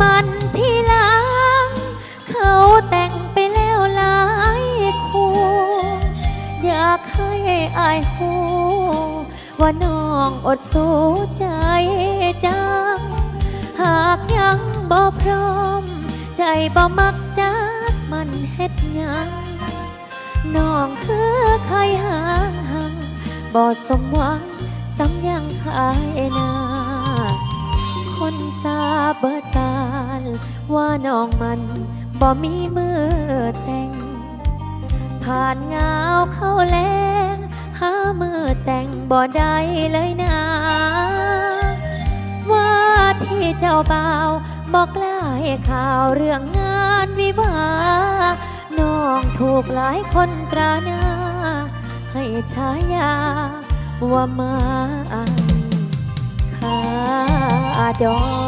มันทีหลัง เขาแต่งไปแล้วหลายคู่ อยากให้อายหูว่าน้องอดสู้ใจจัง หากยังบ่พร้อม ใจบ่มักจักมันเฮ็ดหยังน้องคือใครห่างหังบ่สมหวังซ้ำยังขายนา คนทราบเบิดบานว่าน้องมันบ่มีมือแต่ง ผ่านเงาเข้าแรงหามือแต่งบ่ได้เลยนะ ว่าที่เจ้าบ่าวบอกล้าให้ข่าวเรื่องงานวิวาน้องถูกหลายคนตราหน้า ให้ฉายาว่ามา อังคาดอง